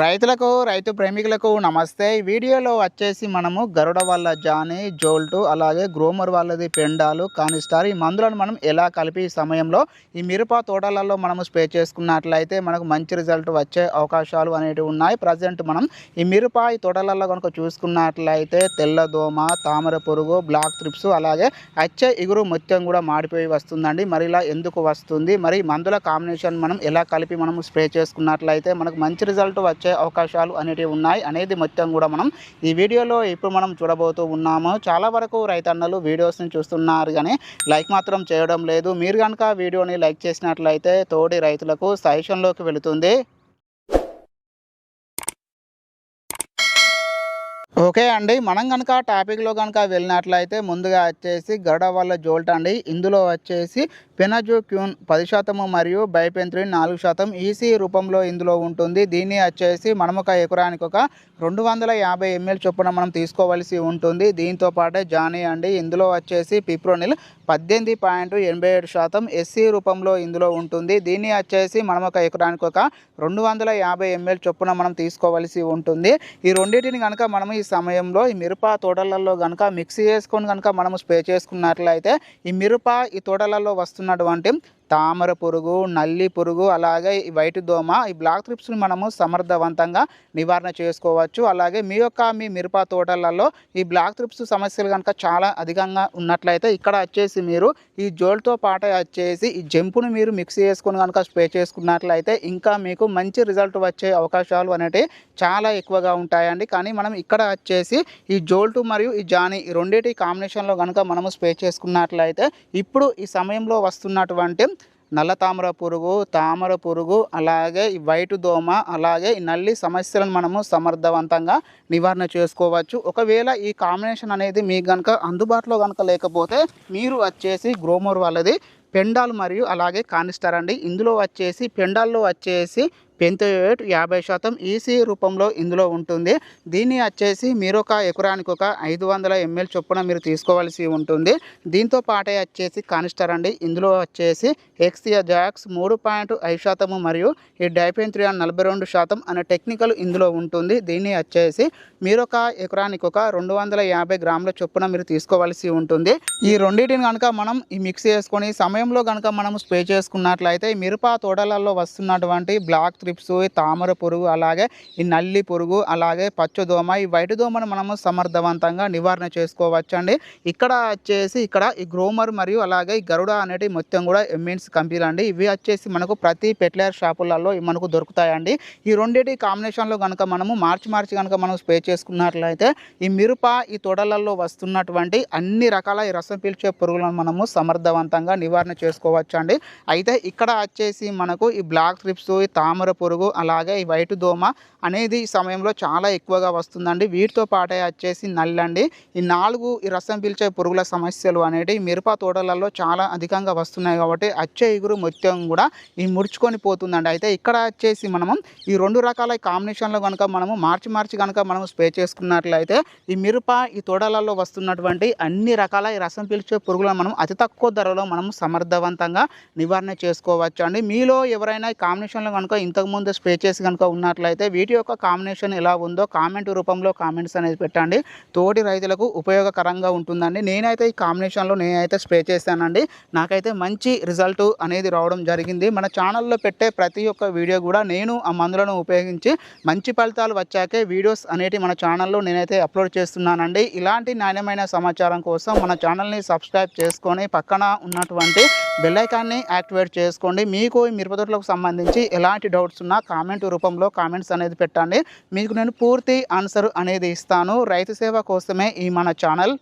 రైతులకు రైతు ప్రేమికులకు నమస్తే. ఈ వీడియోలో వచ్చేసి మనము గరుడ వాళ్ళ జాని జోల్టు అలాగే గ్రోమర్ వాళ్ళది పెండాలు కానిస్టార్ ఈ మందులను మనం ఎలా కలిపి ఈ సమయంలో ఈ మిరప తోటలలో మనము స్ప్రే చేసుకున్నట్లయితే మనకు మంచి రిజల్ట్ వచ్చే అవకాశాలు అనేవి ఉన్నాయి. ప్రజెంట్ మనం ఈ మిరప ఈ తోటలలో కనుక చూసుకున్నట్లయితే తెల్లదోమ తామర పురుగు బ్లాక్ త్రిప్స్ అలాగే అచ్చే ఇగురు మొత్తం కూడా మాడిపోయి వస్తుందండి. మరి ఇలా ఎందుకు వస్తుంది? మరి మందుల కాంబినేషన్ మనం ఎలా కలిపి మనం స్ప్రే చేసుకున్నట్లయితే మనకు మంచి రిజల్ట్ వచ్చే వచ్చే అవకాశాలు అనేటివి ఉన్నాయి అనేది మొత్తం కూడా మనం ఈ వీడియోలో ఇప్పుడు మనం చూడబోతూ ఉన్నాము. చాలా వరకు రైతన్నలు వీడియోస్ని చూస్తున్నారు కానీ లైక్ మాత్రం చేయడం లేదు. మీరు కనుక వీడియోని లైక్ చేసినట్లయితే తోటి రైతులకు సజెషన్లోకి వెళుతుంది. ఓకే అండి. మనం కనుక టాపిక్లో కనుక వెళ్ళినట్లయితే ముందుగా వచ్చేసి గడవల్ల జోల్ట్ అండి. ఇందులో వచ్చేసి పెనజో క్యూన్ పది శాతము మరియు బైపెంత్రిన్ నాలుగు శాతం ఈసీ రూపంలో ఇందులో ఉంటుంది. దీన్ని వచ్చేసి మనం ఒక ఎకరానికి ఒక రెండు వందల యాభై ఎంఎల్ చొప్పున మనం తీసుకోవాల్సి ఉంటుంది. దీంతో పాటే జానీ అండి. ఇందులో వచ్చేసి పిప్రోనిల్ పద్దెనిమిది పాయింట్ ఎనభై ఏడు శాతం ఎస్సీ రూపంలో ఇందులో ఉంటుంది. దీన్ని వచ్చేసి మనం ఒక ఎకరానికి ఒక రెండు వందల యాభై ఎంఎల్ చొప్పున మనం తీసుకోవాల్సి ఉంటుంది. ఈ రెండింటిని కనుక మనం ఈ సమయంలో ఈ మిరప తోటలలో కనుక మిక్స్ చేసుకొని కనుక మనం స్ప్రే చేసుకున్నట్లయితే ఈ మిరప ఈ తోటలలో వస్తున్నటువంటి తామర పురుగు నల్లి పురుగు అలాగే ఈ వైట్ దోమ ఈ బ్లాక్ త్రిప్స్ని మనము సమర్థవంతంగా నివారణ చేసుకోవచ్చు. అలాగే మీ యొక్క మీ మిరప తోటలలో ఈ బ్లాక్ త్రిప్స్ సమస్యలు కనుక చాలా అధికంగా ఉన్నట్లయితే ఇక్కడ వచ్చేసి మీరు ఈ జోల్తో పాట వచ్చేసి ఈ జంపును మీరు మిక్స్ చేసుకుని కనుక స్ప్రే చేసుకున్నట్లయితే ఇంకా మీకు మంచి రిజల్ట్ వచ్చే అవకాశాలు అనేటివి చాలా ఎక్కువగా ఉంటాయండి. కానీ మనం ఇక్కడ వచ్చేసి ఈ జోల్టు మరియు ఈ జాని ఈ రెండింటి కాంబినేషన్లో కనుక మనము స్ప్రే చేసుకున్నట్లయితే ఇప్పుడు ఈ సమయంలో వస్తున్నటువంటి నల్ల తామర పురుగు తామర పురుగు అలాగే ఈ వైట్ దోమ అలాగే ఈ నల్లి సమస్యలను మనము సమర్థవంతంగా నివారణ చేసుకోవచ్చు. ఒకవేళ ఈ కాంబినేషన్ అనేది మీకు కనుక అందుబాటులో కనుక లేకపోతే మీరు వచ్చేసి గ్రోమోర్ వాళ్ళది పెండాల్ మరియు అలాగే కానిస్టార్ అండి. ఇందులో వచ్చేసి పెండాల్లో వచ్చేసి పెంతోయేట్ యాభై శాతం ఈసీ రూపంలో ఇందులో ఉంటుంది. దీన్ని వచ్చేసి మీరు ఒక ఎకరానికి ఒక ఐదు వందల ఎంఎల్ చొప్పున మీరు తీసుకోవాల్సి ఉంటుంది. దీంతో పాటే వచ్చేసి కానిస్టర్ అండి. ఇందులో వచ్చేసి ఎక్సియా జాక్స్ మూడు పాయింట్ ఐదు శాతము మరియు ఈ డైపెంత్రియా నలభై రెండు శాతం అనే టెక్నికల్ ఇందులో ఉంటుంది. దీన్ని వచ్చేసి మీరు ఒక ఎకరానికి ఒక రెండు వందల యాభై గ్రాముల చొప్పున మీరు తీసుకోవాల్సి ఉంటుంది. ఈ రెండింటిని కనుక మనం ఈ మిక్స్ చేసుకొని సమయంలో కనుక మనం స్ప్రే చేసుకున్నట్లయితే మిరప తోటలలో వస్తున్నటువంటి బ్లాక్ త్రిప్స్ తామర పురుగు అలాగే ఈ నల్లి పురుగు అలాగే పచ్చదోమ ఈ వైట్ దోమను మనము సమర్థవంతంగా నివారణ చేసుకోవచ్చు అండి ఇక్కడ వచ్చేసి ఇక్కడ ఈ గ్రోమర్ మరియు అలాగే ఈ గరుడ అనేటి మొత్తం కూడా ఎంఎన్స్ కంపెనీలు అండి ఇవి వచ్చేసి మనకు ప్రతి పెట్లర్ షాపులలో మనకు దొరుకుతాయండి. ఈ రెండింటి కాంబినేషన్లో కనుక మనము మార్చి మార్చి కనుక మనం స్ప్రే చేసుకున్నట్లయితే ఈ మిరప ఈ తొడలలో వస్తున్నటువంటి అన్ని రకాల ఈ రసం పీల్చే పురుగులను మనము సమర్థవంతంగా నివారణ చేసుకోవచ్చు అండి అయితే ఇక్కడ వచ్చేసి మనకు ఈ బ్లాక్ ట్రిప్స్ ఈ తామర పురుగు అలాగే ఈ వైట్ దోమ అనేది ఈ సమయంలో చాలా ఎక్కువగా వస్తుందండి. వీటితో పాటే వచ్చేసి నల్లండి. ఈ నాలుగు ఈ రసం పీల్చే పురుగుల సమస్యలు అనేవి మిరప తోటలలో చాలా అధికంగా వస్తున్నాయి కాబట్టి అచ్చే ఇగురు మొత్తం కూడా ఈ ముడుచుకొని పోతుందండి. అయితే ఇక్కడ వచ్చేసి మనము ఈ రెండు రకాల కాంబినేషన్లో కనుక మనము మార్చి మార్చి కనుక మనం స్ప్రే చేసుకున్నట్లయితే ఈ మిరప ఈ తోటలలో వస్తున్నటువంటి అన్ని రకాల ఈ రసం పీల్చే పురుగులను మనం అతి తక్కువ ధరలో మనం సమర్థవంతంగా నివారణ చేసుకోవచ్చు అండి మీలో ఎవరైనా ఈ కాంబినేషన్లో కనుక ఇంత ఇంతకుముందు స్పేచెస్ చేసి కనుక ఉన్నట్లయితే వీటి యొక్క కాంబినేషన్ ఎలా ఉందో కామెంట్ రూపంలో కామెంట్స్ అనేది పెట్టండి. తోటి రైతులకు ఉపయోగకరంగా ఉంటుందండి. నేనైతే ఈ కాంబినేషన్లో నేనైతే స్ప్రే చేశానండి. నాకైతే మంచి రిజల్ట్ అనేది రావడం జరిగింది. మన ఛానల్లో పెట్టే ప్రతి ఒక్క వీడియో కూడా నేను ఆ మందులను ఉపయోగించి మంచి ఫలితాలు వచ్చాకే వీడియోస్ అనేటి మన ఛానల్లో నేనైతే అప్లోడ్ చేస్తున్నానండి. ఇలాంటి నాణ్యమైన సమాచారం కోసం మన ఛానల్ని సబ్స్క్రైబ్ చేసుకొని పక్కన ఉన్నటువంటి బెల్లైకాన్ని యాక్టివేట్ చేసుకోండి. మీకు ఈ మిరపదొట్లకు సంబంధించి ఎలాంటి డౌట్స్ ఉన్నా కామెంట్ రూపంలో కామెంట్స్ అనేది పెట్టండి. మీకు నేను పూర్తి ఆన్సర్ అనేది ఇస్తాను. రైతు సేవ కోసమే ఈ మన ఛానల్